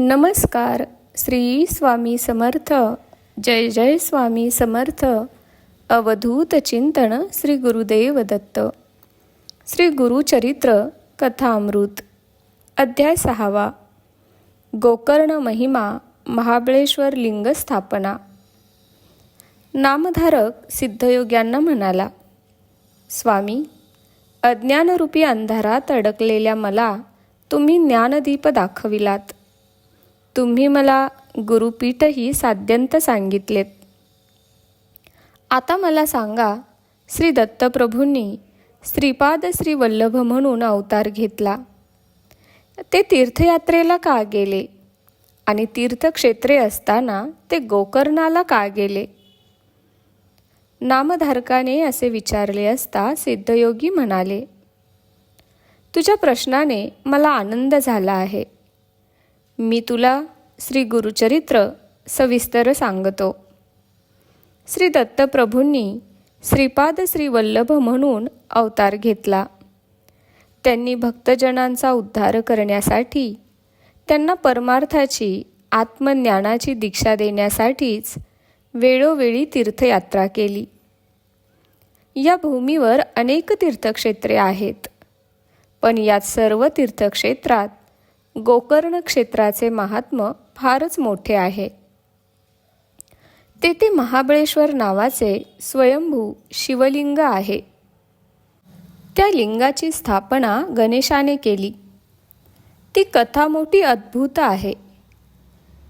नमस्कार श्री स्वामी समर्थ जय जय स्वामी समर्थ अवधूत चिंतन श्री गुरुदेव दत्त श्री गुरुचरित्र कथामृत अध्याय सहावा गोकर्ण महिमा महाबळेश्वर लिंग स्थापना. नामधारक सिद्धयोग्यांना म्हणाला स्वामी अज्ञानरूपी अंधारात अडकलेल्या मला तुम्ही ज्ञानदीप दाखविलात. तुम्ही मला गुरुपीठही साध्यंत सांगितलेत. आता मला सांगा श्री दत्तप्रभूंनी श्रीपाद श्री वल्लभ म्हणून अवतार घेतला. ते तीर्थयात्रेला का गेले? आणि तीर्थक्षेत्रे असताना ते गोकर्णाला का गेले? नामधारकाने असे विचारले असता सिद्धयोगी म्हणाले तुझ्या प्रश्नाने मला आनंद झाला आहे. मी तुला श्री गुरुचरित्र सविस्तर सांगतो. श्री दत्तप्रभूंनी श्रीपाद श्रीवल्लभ म्हणून अवतार घेतला. त्यांनी भक्तजनांचा उद्धार करण्यासाठी त्यांना परमार्थाची आत्मज्ञानाची दीक्षा देण्यासाठीच वेळोवेळी तीर्थयात्रा केली. या भूमीवर अनेक तीर्थक्षेत्रे आहेत पण यात सर्व तीर्थक्षेत्रात गोकर्ण क्षेत्राचे महात्म फारच मोठे आहे. तेथे महाबळेश्वर नावाचे स्वयंभू शिवलिंग आहे. त्या लिंगाची स्थापना गणेशाने केली. ती कथा मोठी अद्भुत आहे.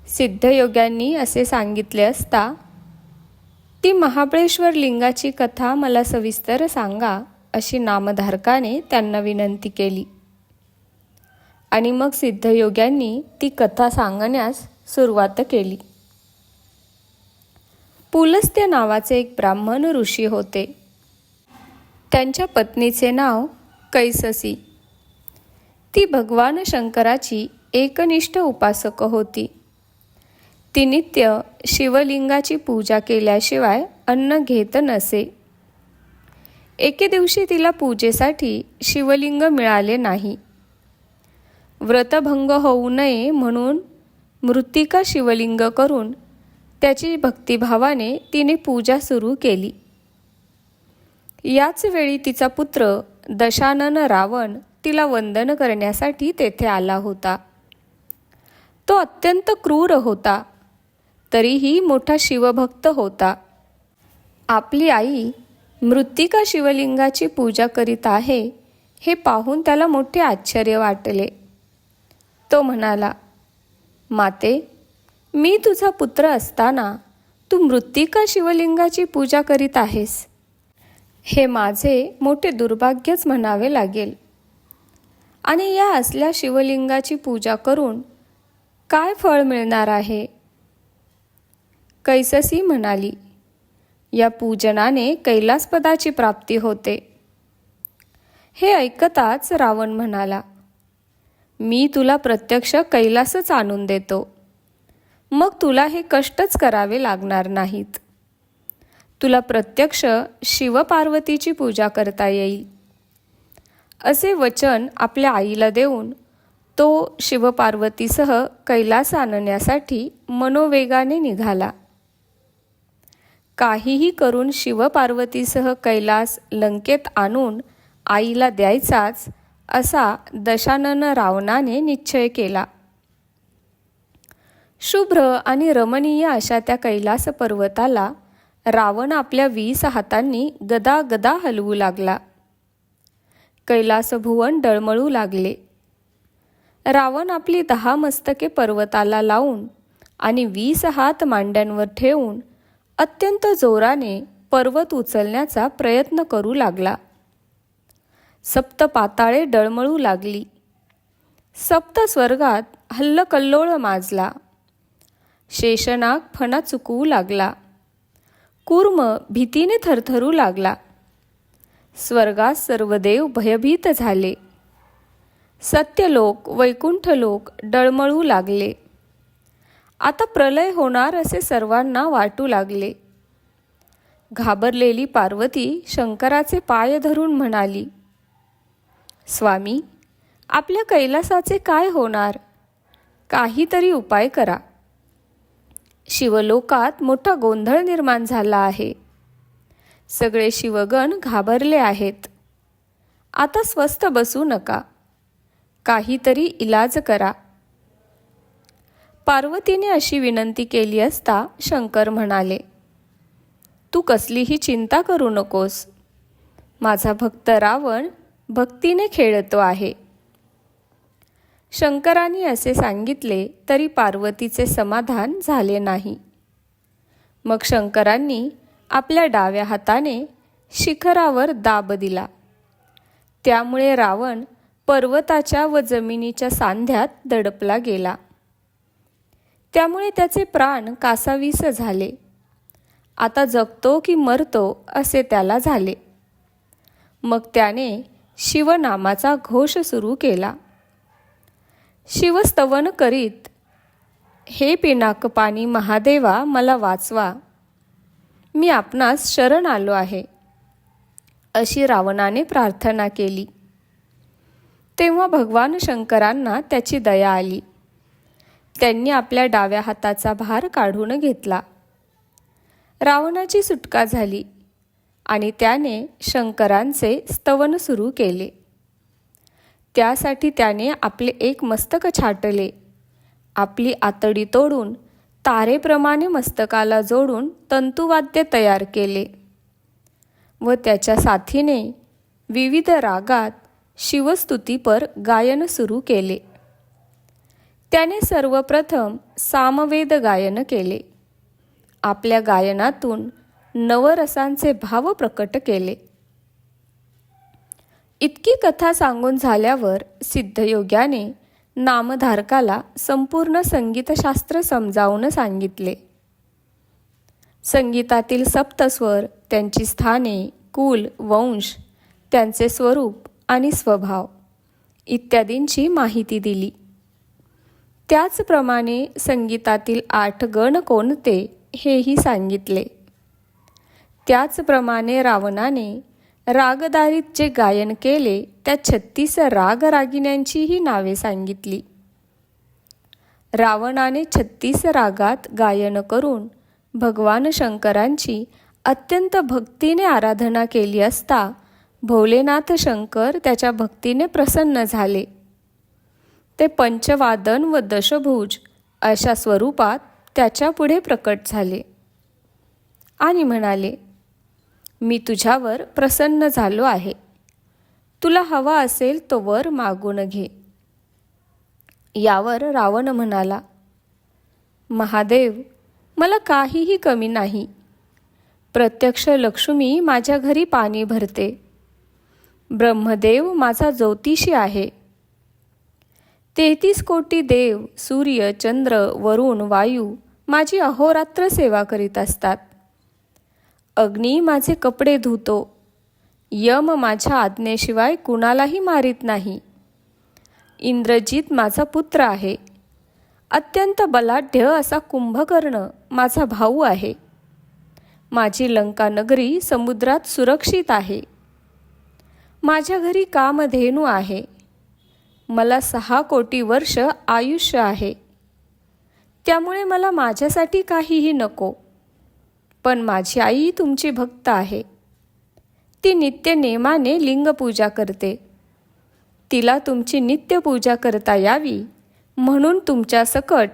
सिद्धयोग्यांनी असे सांगितले असता ती महाबळेश्वर लिंगाची कथा मला सविस्तर सांगा अशी नामधारकाने त्यांना विनंती केली. आणि मग सिद्धयोग्यांनी ती कथा सांगण्यास सुरुवात केली. पुलस्त्य नावाचे एक ब्राह्मण ऋषी होते. त्यांच्या पत्नीचे नाव कैससी. ती भगवान शंकराची एकनिष्ठ उपासक होती. ती नित्य शिवलिंगाची पूजा केल्याशिवाय अन्न घेत नसे. एके दिवशी तिला पूजेसाठी शिवलिंग मिळाले नाही. व्रतभंग होऊ नये म्हणून मृत्तिका शिवलिंग करून त्याची भक्तिभावाने तिने पूजा सुरू केली. याच वेळी तिचा पुत्र दशानन रावण तिला वंदन करण्यासाठी तेथे आला होता. तो अत्यंत क्रूर होता. तरीही मोठा शिवभक्त होता. आपली आई मृत्तिका शिवलिंगाची पूजा करीत आहे हे पाहून त्याला मोठे आश्चर्य वाटले. तो म्हणाला माते मी तुझा पुत्र असताना तू मृत्तिका शिवलिंगाची पूजा करीत आहेस. हे माझे मोठे दुर्भाग्यच म्हणावे लागेल. आणि या असल्या शिवलिंगाची पूजा करून काय फळ मिळणार आहे? कैससी म्हणाली या पूजनाने कैलासपदाची प्राप्ती होते. हे ऐकताच रावण म्हणाला मी तुला प्रत्यक्ष कैलासच आणून देतो. मग तुला हे कष्टच करावे लागणार नाहीत. तुला प्रत्यक्ष शिवपार्वतीची पूजा करता येईल. असे वचन आपल्या आईला देऊन तो शिवपार्वतीसह कैलास आणण्यासाठी मनोवेगाने निघाला. काहीही करून शिवपार्वतीसह कैलास लंकेत आणून आईला द्यायचाच असा दशानन रावणाने निश्चय केला. शुभ्र आणि रमणीय अशा त्या कैलास पर्वताला रावण आपल्या वीस हातांनी गदा गदा हलवू लागला. कैलासभुवन डळमळू लागले. रावण आपली दहा मस्तके पर्वताला लावून आणि वीस हात मांड्यांवर ठेवून अत्यंत जोराने पर्वत उचलण्याचा प्रयत्न करू लागला. सप्त पाताळे डळमळू लागली. सप्त स्वर्गात हल्लकल्लोळ माजला. शेषनाग फणा चुकवू लागला. कूर्म भीतीने थरथरू लागला. स्वर्गात सर्वदेव भयभीत झाले. सत्यलोक वैकुंठलोक डळमळू लागले. आता प्रलय होणार असे सर्वांना वाटू लागले. घाबरलेली पार्वती शंकराचे पाय धरून म्हणाली स्वामी आपल्या कैलासाचे काय होणार? काहीतरी उपाय करा. शिवलोकात मोठा गोंधळ निर्माण झाला आहे. सगळे शिवगण घाबरले आहेत. आता स्वस्थ बसू नका. काहीतरी इलाज करा. पार्वतीने अशी विनंती केली असता शंकर म्हणाले तू कसलीही चिंता करू नकोस. माझा भक्त रावण भक्तीने खेळतो आहे. शंकरांनी असे सांगितले तरी पार्वतीचे समाधान झाले नाही. मग शंकरांनी आपल्या डाव्या हाताने शिखरावर दाब दिला. त्यामुळे रावण पर्वताच्या व जमिनीच्या सांध्यात दडपला गेला. त्यामुळे त्याचे प्राण कासावीस झाले. आता जगतो की मरतो असे त्याला झाले. मग त्याने शिवनामाचा घोष सुरू केला. शिवस्तवन करीत हे पिनाकपाणी महादेवा मला वाचवा. मी आपणास शरण आलो आहे. अशी रावणाने प्रार्थना केली. तेव्हा भगवान शंकरांना त्याची दया आली. त्यांनी आपल्या डाव्या हाताचा भार काढून घेतला. रावणाची सुटका झाली. आणि त्याने शंकरांचे स्तवन सुरू केले. त्यासाठी त्याने आपले एक मस्तक छाटले. आपली आतडी तोडून तारेप्रमाणे मस्तकाला जोडून तंतुवाद्य तयार केले व त्याच्या साथीने विविध रागात शिवस्तुतीपर गायन सुरू केले. त्याने सर्वप्रथम सामवेद गायन केले. आपल्या गायनातून नवरसांचे भाव प्रकट केले. इतकी कथा सांगून झाल्यावर सिद्धयोग्याने नामधारकाला संपूर्ण संगीतशास्त्र समजावून सांगितले. संगीतातील सप्तस्वर त्यांची स्थाने कुल वंश त्यांचे स्वरूप आणि स्वभाव इत्यादींची माहिती दिली. त्याचप्रमाणे संगीतातील आठ गण कोणते हेही सांगितले. त्याचप्रमाणे रावणाने रागदारीत जे गायन केले त्या छत्तीस रागरागिण्यांचीही नावे सांगितली. रावणाने छत्तीस रागात गायन करून भगवान शंकरांची अत्यंत भक्तीने आराधना केली असता भोलेनाथ शंकर त्याच्या भक्तीने प्रसन्न झाले. ते पंचवादन व दशभुज अशा स्वरूपात त्याच्यापुढे प्रकट झाले. आणि म्हणाले मी तुझ्यावर प्रसन्न झालो आहे. तुला हवा असेल तो वर मागून घे. यावर रावण म्हणाला महादेव मला काहीही कमी नाही. प्रत्यक्ष लक्ष्मी माझ्या घरी पाणी भरते. ब्रह्मदेव माझा ज्योतिषी आहे. तेहतीस कोटी देव सूर्य चंद्र वरुण वायू माझी अहोरात्र सेवा करीत असतात. अग्नी माझे कपडे धुतो. यम माझ्या आज्ञेशिवाय कुणालाही मारित नाही. इंद्रजित माझा पुत्र आहे. अत्यंत बलाढ्य असा कुंभकर्ण माझा भाऊ आहे. माझी लंका नगरी समुद्रात सुरक्षित आहे. माझ्या घरी कामधेनू आहे. मला सहा कोटी वर्ष आयुष्य आहे. त्यामुळे मला माझ्यासाठी काहीही नको. पण माझी आई तुमची भक्त आहे. ती नित्य नेमाने लिंगपूजा करते. तिला तुमची नित्य पूजा करता यावी म्हणून तुमच्या सकट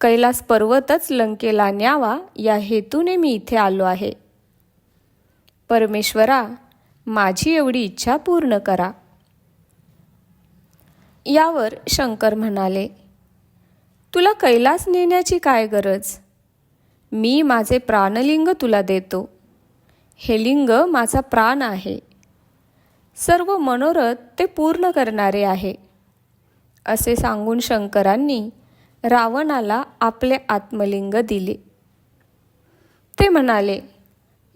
कैलास पर्वतच लंकेला न्यावा या हेतूने मी इथे आलो आहे. परमेश्वरा माझी एवढी इच्छा पूर्ण करा. यावर शंकर म्हणाले तुला कैलास नेण्याची काय गरज? मी माझे प्राणलिंग तुला देतो. हे लिंग माझा प्राण आहे. सर्व मनोरथ ते पूर्ण करणारे आहे. असे सांगून शंकरांनी रावणाला आपले आत्मलिंग दिले. ते म्हणाले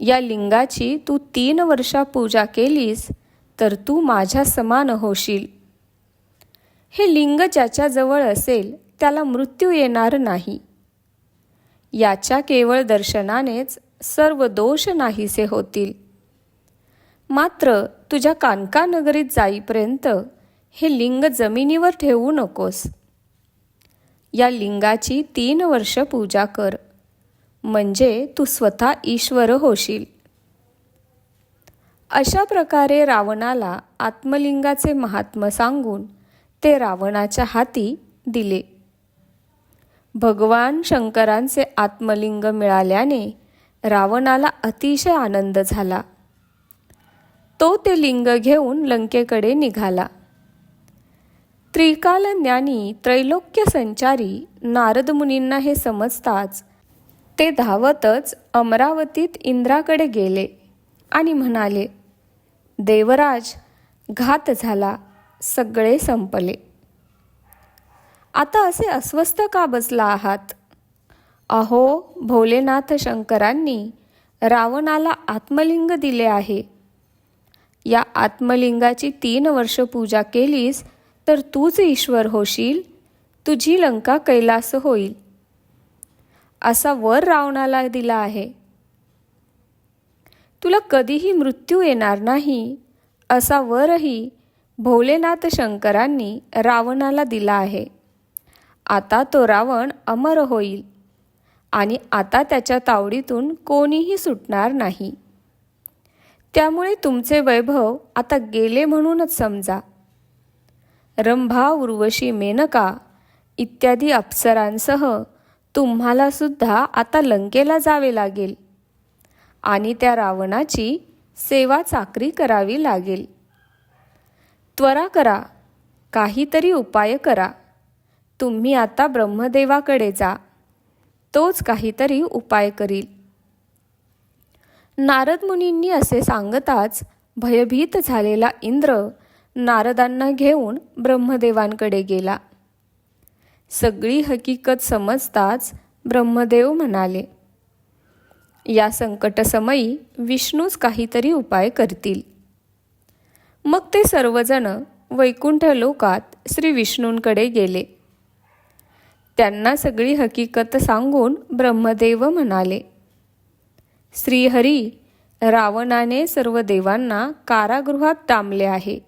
या लिंगाची तू तीन वर्षा पूजा केलीस तर तू माझ्या समान होशील. हे लिंग ज्याच्याजवळ असेल त्याला मृत्यू येणार नाही. याच्या केवळ दर्शनानेच सर्व दोष नाहीसे होतील. मात्र तुझ्या कानकानगरीत जाईपर्यंत हे लिंग जमिनीवर ठेवू नकोस. या लिंगाची तीन वर्ष पूजा कर. म्हणजे तू स्वतः ईश्वर होशील. अशा प्रकारे रावणाला आत्मलिंगाचे महात्म सांगून ते रावणाच्या हाती दिले. भगवान शंकरांचे आत्मलिंग मिळाल्याने रावणाला अतिशय आनंद झाला. तो ते लिंग घेऊन लंकेकडे निघाला. त्रिकाल ज्ञानी त्रैलोक्य संचारी नारद मुनींना हे समजताच ते धावतच अमरावतीत इंद्राकडे गेले आणि म्हणाले देवराज घात झाला सगळे संपले. आता असे अस्वस्थ का बसला आहात? अहो भोलेनाथ शंकरांनी रावणाला आत्मलिंग दिले आहे. या आत्मलिंगाची तीन वर्ष पूजा केलीस तर तूच ईश्वर होशील तुझी लंका कैलास होईल. असा वर रावणाला दिला आहे. तुला कधीही मृत्यू येणार नाही असा वरही भोलेनाथ शंकरांनी रावणाला दिला आहे. आता तो रावण अमर होईल. आणि आता त्याच्या तावडीतून कोणीही सुटणार नाही. त्यामुळे तुमचे वैभव आता गेले म्हणूनच समजा. रंभा उर्वशी मेनका इत्यादी अप्सरांसह तुम्हाला सुद्धा आता लंकेला जावे लागेल. आणि त्या रावणाची सेवा चाकरी करावी लागेल. त्वरा करा. काहीतरी उपाय करा. तुम्ही आता ब्रह्मदेवाकडे जा. तोच काहीतरी उपाय करील. नारद मुनींनी असे सांगताच भयभीत झालेला इंद्र नारदांना घेऊन ब्रह्मदेवांकडे गेला. सगळी हकीकत समजताच ब्रह्मदेव म्हणाले या संकटसमयी विष्णूच काहीतरी उपाय करतील. मग ते सर्वजण वैकुंठ लोकात श्री विष्णूंकडे गेले. त्यांना सगळी हकीकत सांगून ब्रह्मदेव म्हणाले श्रीहरी रावणाने सर्व देवांना कारागृहात डांबले आहे.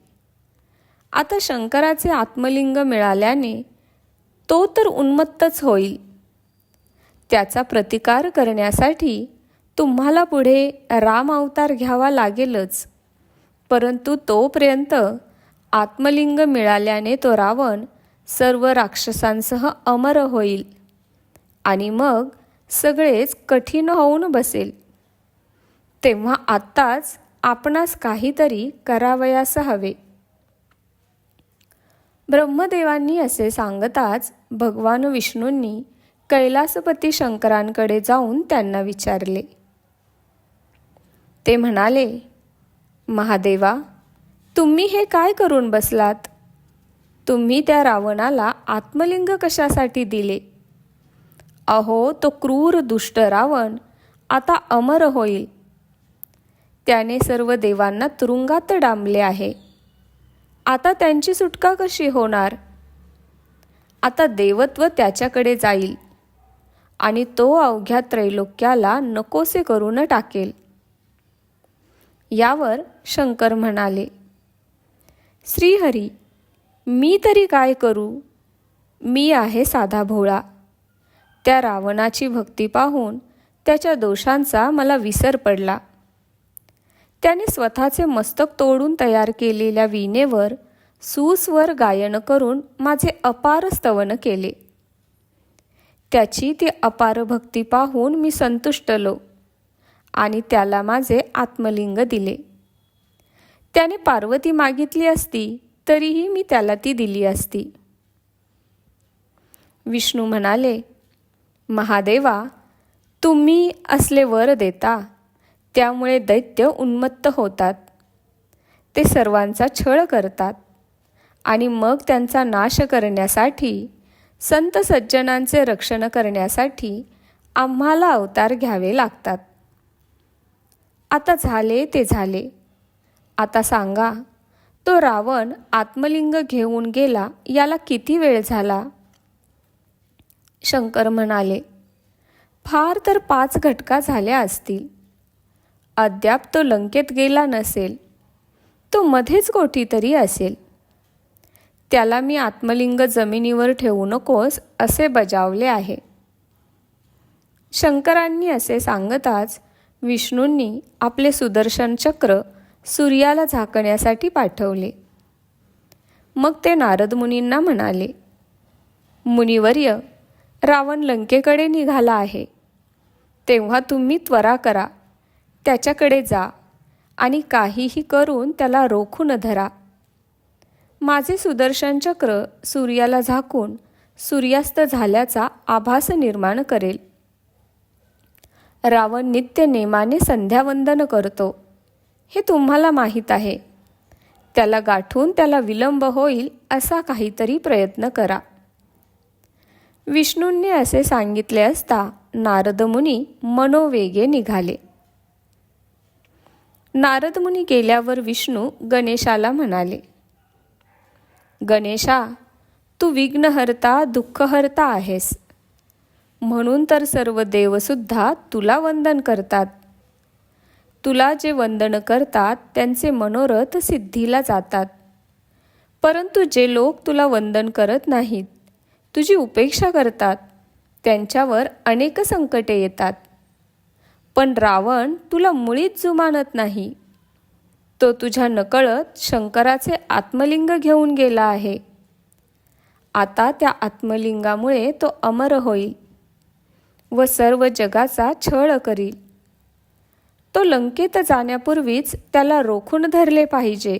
आता शंकराचे आत्मलिंग मिळाल्याने तो तर उन्मत्तच होईल. त्याचा प्रतिकार करण्यासाठी तुम्हाला पुढे राम अवतार घ्यावा लागेलच. परंतु तोपर्यंत आत्मलिंग मिळाल्याने तो रावण सर्व राक्षसांसह अमर होईल. आणि मग सगळेच कठीण होऊन बसेल. तेव्हा आत्ताच आपणास काहीतरी करावयास हवे. ब्रह्मदेवांनी असे सांगताच भगवान विष्णूंनी कैलासपती शंकरांकडे जाऊन त्यांना विचारले. ते म्हणाले महादेवा तुम्ही हे काय करून बसलात? तुम्ही त्या रावणाला आत्मलिंग कशासाठी दिले? अहो तो क्रूर दुष्ट रावण आता अमर होईल. त्याने सर्व देवांना तुरुंगात डांबले आहे. आता त्यांची सुटका कशी होणार? आता देवत्व त्याच्याकडे जाईल आणि तो अवघ्या त्रैलोक्याला नकोसे करून टाकेल. यावर शंकर म्हणाले श्रीहरी मी तरी काय करू? मी आहे साधा भोळा. त्या रावणाची भक्ती पाहून त्याच्या दोषांचा मला विसर पडला. त्याने स्वतःचे मस्तक तोडून तयार केलेल्या वीणेवर सूसवर गायन करून माझे अपार स्तवन केले. त्याची ती अपार भक्ती पाहून मी संतुष्टलो आणि त्याला माझे आत्मलिंग दिले. त्याने पार्वती मागितली असती तरीही मी त्याला ती दिली असती. विष्णू म्हणाले महादेवा तुम्ही असले वर देता त्यामुळे दैत्य उन्मत्त होतात. ते सर्वांचा छळ करतात आणि मग त्यांचा नाश करण्यासाठी संत सज्जनांचे रक्षण करण्यासाठी आम्हाला अवतार घ्यावे लागतात. आता झाले ते झाले. आता सांगा तो रावण आत्मलिंग घेऊन गेला. याला किती वेळ झाला? शंकर म्हणाले फार तर पाच घटका झाल्या असतील. अद्याप तो लंकेत गेला नसेल. तो मध्येच कोठीतरी असेल. त्याला मी आत्मलिंग जमिनीवर ठेवू नकोस असे बजावले आहे. शंकरांनी असे सांगताच विष्णूंनी आपले सुदर्शन चक्र सूर्याला झाकण्यासाठी पाठवले. मग ते नारद मुनींना म्हणाले मुनिवर्य रावण लंकेकडे निघाला आहे. तेव्हा तुम्ही त्वरा करा. त्याच्याकडे जा आणि काहीही करून त्याला रोखून धरा. माझे सुदर्शन चक्र सूर्याला झाकून सूर्यास्त झाल्याचा आभास निर्माण करेल. रावण नित्य नेमाने संध्यावंदन करतो. हे तुम्हाला माहीत आहे. त्याला गाठून त्याला विलंब होईल असा काहीतरी प्रयत्न करा. विष्णूंनी असे सांगितले असता नारदमुनी मनोवेगे निघाले. नारदमुनी गेल्यावर विष्णू गणेशाला म्हणाले गणेशा तू विघ्नहर्ता दुःखहर्ता आहेस. म्हणून तर सर्व देवसुद्धा तुला वंदन करतात. तुला जे वंदन करतात त्यांचे मनोरथ सिद्धीला जातात. परंतु जे लोक तुला वंदन करत नाहीत तुझी उपेक्षा करतात त्यांच्यावर अनेक संकटे येतात. पण रावण तुला मुळीच जुमानत नाही. तो तुझ्या नकळत शंकराचे आत्मलिंग घेऊन गेला आहे. आता त्या आत्मलिंगामुळे तो अमर होईल व सर्व जगाचा छळ करील. तो लंकेत जाण्यापूर्वीच त्याला रोखून धरले पाहिजे.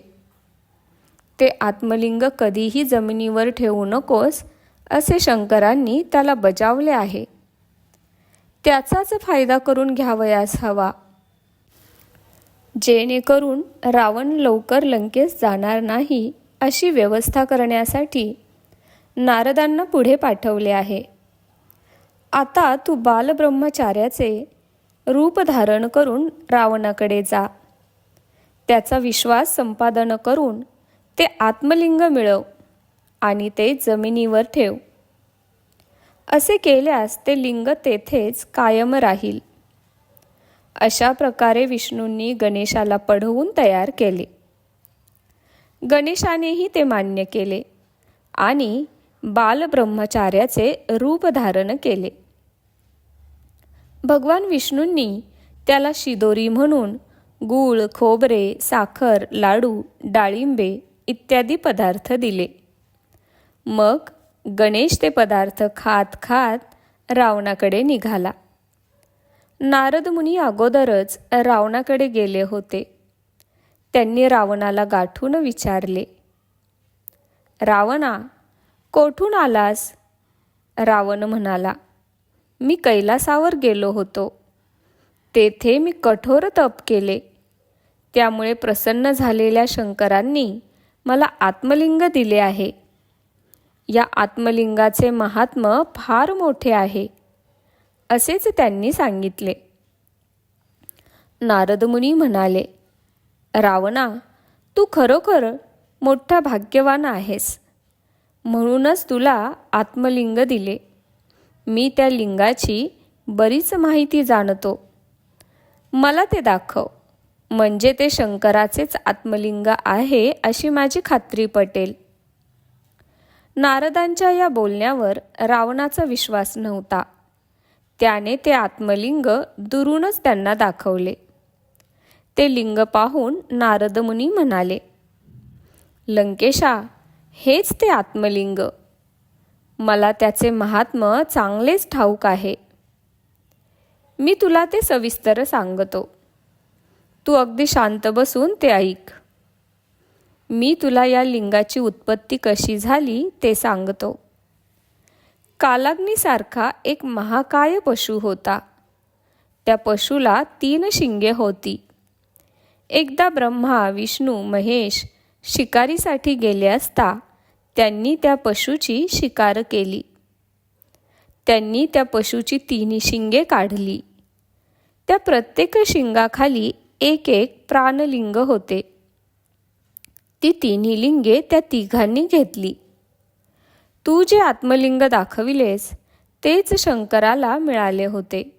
ते आत्मलिंग कधीही जमिनीवर ठेवू नकोस असे शंकरांनी त्याला बजावले आहे. त्याचाच फायदा करून घ्यावयास हवा. जेणेकरून रावण लवकर लंकेस जाणार नाही अशी व्यवस्था करण्यासाठी नारदांना पुढे पाठवले आहे. आता तू बालब्रह्मचार्याचे रूप धारण करून रावणाकडे जा. त्याचा विश्वास संपादन करून ते आत्मलिंग मिळव आणि ते जमिनीवर ठेव. असे केल्यास ते लिंग तेथेच कायम राहील. अशा प्रकारे विष्णूंनी गणेशाला पढवून तयार केले. गणेशानेही ते मान्य केले आणि बालब्रह्मचार्याचे रूप धारण केले. भगवान विष्णूंनी त्याला शिदोरी म्हणून गूळ खोबरे साखर लाडू डाळिंबे इत्यादी पदार्थ दिले. मग गणेश ते पदार्थ खात खात रावणाकडे निघाला. नारद मुनी अगोदरच रावणाकडे गेले होते. त्यांनी रावणाला गाठून विचारले रावणा कोठून आलास? रावण म्हणाला मी कैलासावर गेलो होतो. तेथे मी कठोर तप केले. त्यामुळे प्रसन्न झालेल्या शंकरांनी मला आत्मलिंग दिले आहे. या आत्मलिंगाचे महात्म फार मोठे आहे असेच त्यांनी सांगितले. नारदमुनी म्हणाले रावणा तू खरोखर मोठा भाग्यवान आहेस. म्हणूनच तुला आत्मलिंग दिले. मी त्या लिंगाची बरीच माहिती जाणतो. मला ते दाखव. म्हणजे ते शंकराचेच आत्मलिंग आहे अशी माझी खात्री पटेल. नारदांच्या या बोलण्यावर रावणाचा विश्वास नव्हता. त्याने ते आत्मलिंग दुरूनच त्यांना दाखवले. ते लिंग पाहून नारदमुनी म्हणाले लंकेशा हेच ते आत्मलिंग. मला त्याचे महात्म चांगलेच ठाऊक आहे. मी तुला ते सविस्तर सांगतो. तू अगदी शांत बसून ते ऐक. मी तुला या लिंगाची उत्पत्ती कशी झाली ते सांगतो. कालाग्नीसारखा एक महाकाय पशु होता. त्या पशुला तीन शिंगे होती. एकदा ब्रह्मा विष्णू महेश शिकारीसाठी गेले असता त्यांनी त्या पशुची शिकार केली. त्यांनी त्या पशुची तिन्ही शिंगे काढली. त्या प्रत्येक शिंगाखाली एक एक प्राणलिंग होते. ती तिन्ही लिंगे त्या तिघांनी घेतली. तू जे आत्मलिंग दाखविलेस तेच शंकराला मिळाले होते.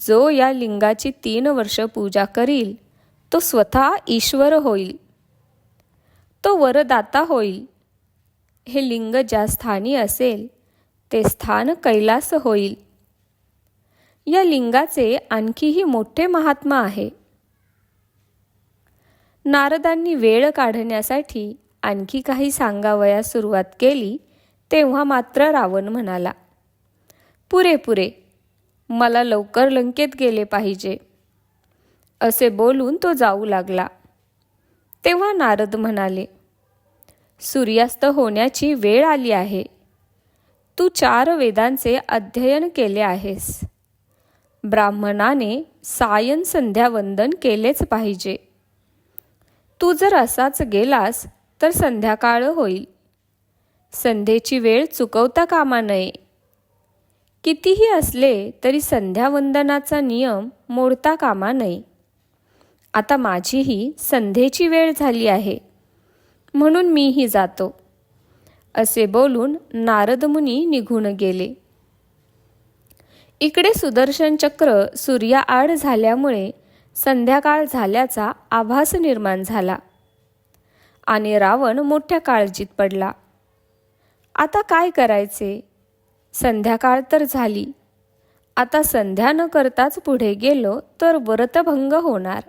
जो या लिंगाची तीन वर्ष पूजा करील तो स्वतः ईश्वर होईल. तो वरदाता होईल. हे लिंग ज्या स्थानी असेल ते स्थान कैलास होईल. या लिंगाचे आणखीही मोठे महात्मा आहे. नारदांनी वेळ काढण्यासाठी आणखी काही सांगावयास सुरुवात केली तेव्हा मात्र रावण म्हणाला पुरे पुरे मला लवकर लंकेत गेले पाहिजे. असे बोलून तो जाऊ लागला. तेव्हा नारद म्हणाले सूर्यास्त होण्याची वेळ आली आहे. तू चार वेदांचे अध्ययन केले आहेस. ब्राह्मणाने सायन संध्यावंदन केलेच पाहिजे. तू जर असाच गेलास तर संध्याकाळ होईल. संध्येची वेळ चुकवता कामा नये. कितीही असले तरी संध्यावंदनाचा नियम मोडता कामा नये. आता माझीही संध्येची वेळ झाली आहे. म्हणून मीही जातो. असे बोलून नारदमुनी निघून गेले. इकडे सुदर्शन चक्र सूर्याआड झाल्यामुळे संध्याकाळ झाल्याचा आभास निर्माण झाला. आणि रावण मोठ्या काळजीत पडला. आता काय करायचे? संध्याकाळ तर झाली. आता संध्या न करताच पुढे गेलो तर व्रतभंग होणार.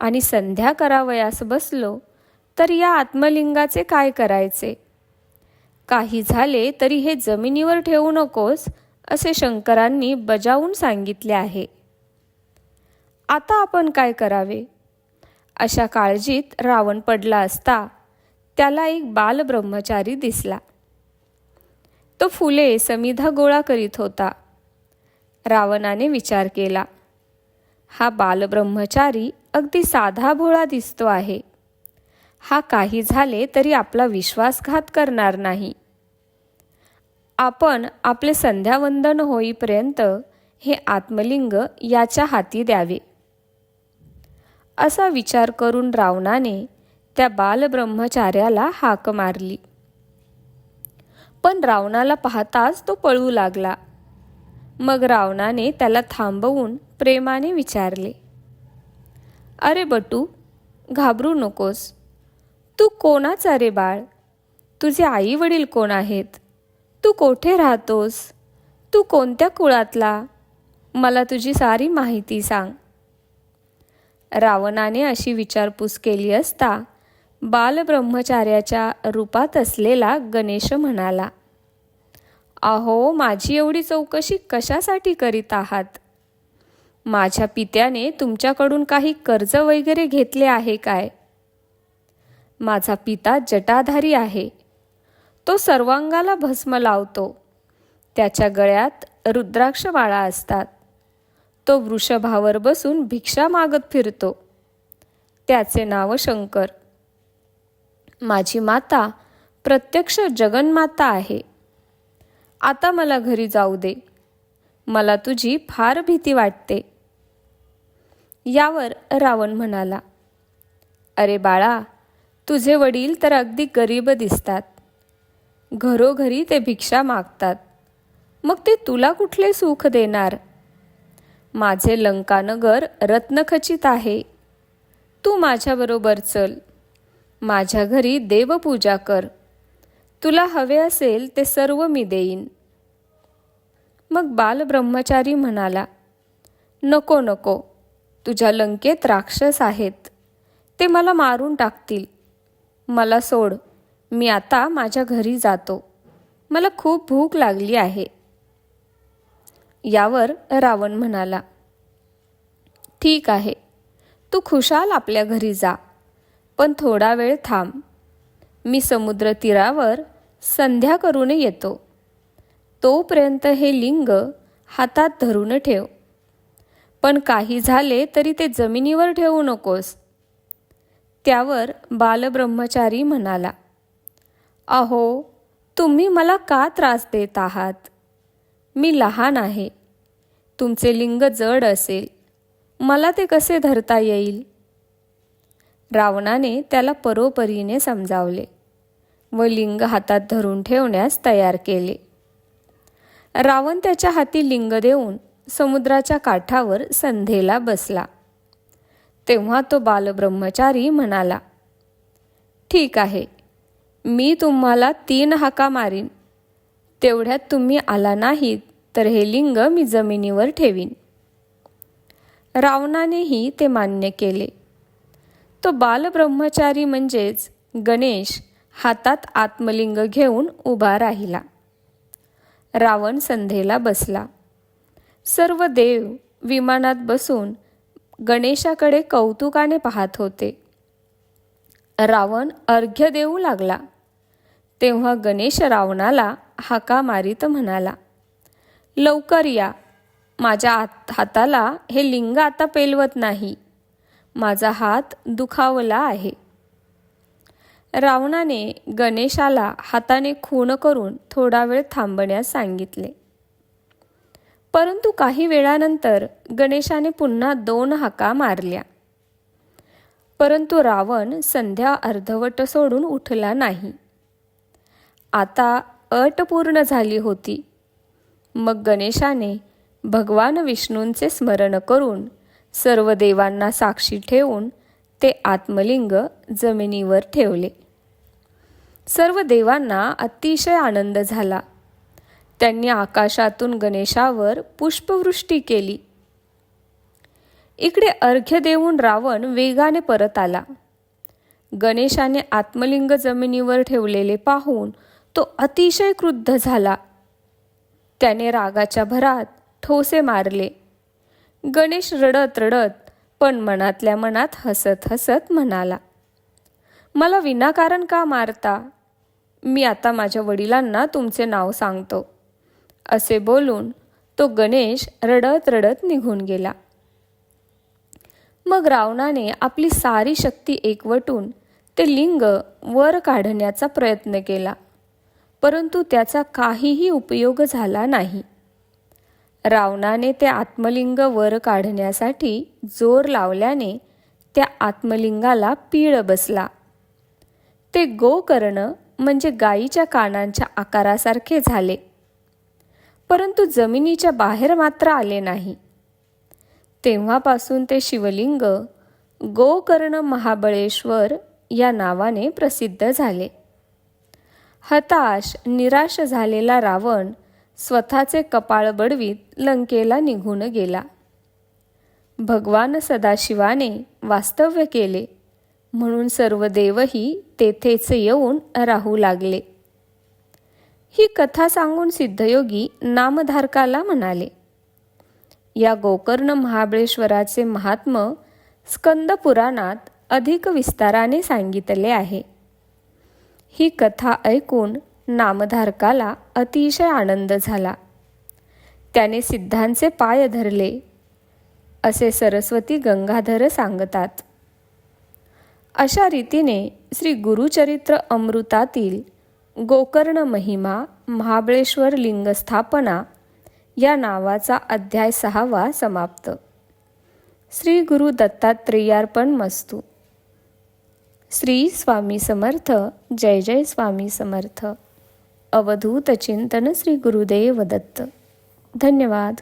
आणि संध्या करावयास बसलो तर या आत्मलिंगाचे काय करायचे? काही झाले तरी हे जमिनीवर ठेवू नकोस असे शंकरांनी बजावून सांगितले आहे. आता आपण काय करावे? अशा काळजीत रावण पडला असता त्याला एक बालब्रह्मचारी दिसला. तो फुले समिधा गोळा करीत होता. रावणाने विचार केला हा बालब्रह्मचारी अगदी साधा भोळा दिसतो आहे. हा काही झाले तरी आपला विश्वासघात करणार नाही. आपण आपले संध्यावंदन होईपर्यंत हे आत्मलिंग याच्या हाती द्यावे. असा विचार करून रावणाने त्या बालब्रह्मचार्याला हाक मारली. पण रावणाला पाहताच तो पळू लागला. मग रावणाने त्याला थांबवून प्रेमाने विचारले अरे बटू घाबरू नकोस. तू कोणाचा रे बाळ? तुझे आई वडील कोण आहेत? तू कोठे राहतोस? तू कोणत्या कुळातला? मला तुझी सारी माहिती सांग. रावणाने अशी विचारपूस केली असता बालब्रह्मचार्याच्या रूपात असलेला गणेश म्हणाला अहो माझी एवढी चौकशी कशासाठी करीत आहात? माझ्या पित्याने तुमच्याकडून काही कर्ज वगैरे घेतले आहे काय? माझा पिता जटाधारी आहे. तो सर्वांगाला भस्म लावतो. त्याच्या गळ्यात रुद्राक्ष माळा असतात. तो वृषभावर बसून भिक्षा मागत फिरतो. त्याचे नाव शंकर. माझी माता प्रत्यक्ष जगन्माता आहे. आता मला घरी जाऊ दे. मला तुझी फार भीती वाटते. यावर रावण म्हणाला अरे बाळा तुझे वडील तर अगदी गरीब दिसतात. घरोघरी ते भिक्षा मागतात. मग ते तुला कुठले सुख देणार? माझे लंकानगर रत्नखचित आहे. तू माझ्याबरोबर चल. माझ्या घरी देवपूजा कर. तुला हवे असेल ते सर्व मी देईन. मग बालब्रह्मचारी म्हणाला नको नको. तुझ्या लंकेत राक्षस आहेत. ते मला मारून टाकतील. मला सोड. मी आता माझ्या घरी जातो. मला खूप भूक लागली आहे. यावर रावण म्हणाला ठीक आहे. तू खुशाल आपल्या घरी जा. पण थोडा वेळ थांब. मी समुद्र तीरावर संध्या करून येतो. तोपर्यंत हे लिंग हातात धरून ठेव. पण काही झाले तरी ते जमिनीवर ठेवू नकोस. त्यावर बालब्रह्मचारी म्हणाला अहो तुम्ही मला का त्रास देत आहात? मी लहान आहे. तुमचे लिंग जड असेल. मला ते कसे धरता येईल? रावणाने त्याला परोपरीने समजावले व लिंग हातात धरून ठेवण्यास तयार केले. रावण त्याच्या हाती लिंग देऊन समुद्राच्या काठावर संधेला बसला. तेव्हा तो बालब्रह्मचारी म्हणाला ठीक आहे मी तुम्हाला तीन हाका मारीन. तेवढ्यात तुम्ही आला नाहीत तर हे लिंग मी जमिनीवर ठेवीन. रावणानेही ते मान्य केले. तो बालब्रह्मचारी म्हणजेच गणेश हातात आत्मलिंग घेऊन उभा राहिला. रावण संध्येला बसला. सर्व देव विमानात बसून गणेशाकडे कौतुकाने पाहत होते. रावण अर्घ्य देऊ लागला. तेव्हा गणेश रावणाला हाका मारीत म्हणाला लवकर या. माझ्या आत हाताला हे लिंग आता पेलवत नाही. माझा हात दुखावला आहे. रावणाने गणेशाला हाताने खूण करून थोडा वेळ थांबण्यास सांगितले. परंतु काही वेळानंतर गणेशाने पुन्हा दोन हाका मारल्या. परंतु रावण संध्या अर्धवट सोडून उठला नाही. आता अट पूर्ण झाली होती. मग गणेशाने भगवान विष्णूंचे स्मरण करून सर्व देवांना साक्षी ठेवून ते आत्मलिंग जमिनीवर ठेवले. सर्व देवांना अतिशय आनंद झाला. त्यांनी आकाशातून गणेशावर पुष्पवृष्टी केली. इकडे अर्घ्य देऊन रावण वेगाने परत आला. गणेशाने आत्मलिंग जमिनीवर ठेवलेले पाहून तो अतिशय क्रुद्ध झाला. त्याने रागाच्या भरात ठोसे मारले. गणेश रडत रडत पण मनातल्या मनात हसत हसत म्हणाला मला विनाकारण का मारता? मी आता माझ्या वडिलांना तुमचे नाव सांगतो. असे बोलून तो गणेश रडत रडत निघून गेला. मग रावणाने आपली सारी शक्ती एकवटून ते लिंग वर काढण्याचा प्रयत्न केला परंतु त्याचा काहीही उपयोग झाला नाही. रावणाने ते आत्मलिंग वर काढण्यासाठी जोर लावल्याने त्या आत्मलिंगाला पीळ बसला. ते गोकर्ण म्हणजे गायीच्या कानांच्या आकारासारखे झाले. परंतु जमिनीच्या बाहेर मात्र आले नाही. तेव्हापासून ते शिवलिंग गोकर्ण महाबळेश्वर या नावाने प्रसिद्ध झाले. हताश निराश झालेला रावण स्वतःचे कपाळ बडवीत लंकेला निघून गेला. भगवान सदाशिवाने वास्तव्य केले म्हणून सर्व देवही तेथेच येऊन राहू लागले. ही कथा सांगून सिद्धयोगी नामधारकाला म्हणाले या गोकर्ण महाबळेश्वराचे महात्म स्कंद पुराणात अधिक विस्ताराने सांगितले आहे. ही कथा ऐकून नामधारकाला अतिशय आनंद झाला. त्याने सिद्धांचे पाय धरले असे सरस्वती गंगाधर सांगतात. अशा रीतीने श्री गुरुचरित्र अमृतातील गोकर्ण महिमा महाबळेश्वर लिंगस्थापना या नावाचा अध्याय सहावा समाप्त. श्री गुरु दत्तात्रेयार्पण मस्तू. श्री स्वामी समर्थ जय जय स्वामी समर्थ. अवधूत चिंतन श्री गुरुदेव दत्त. धन्यवाद.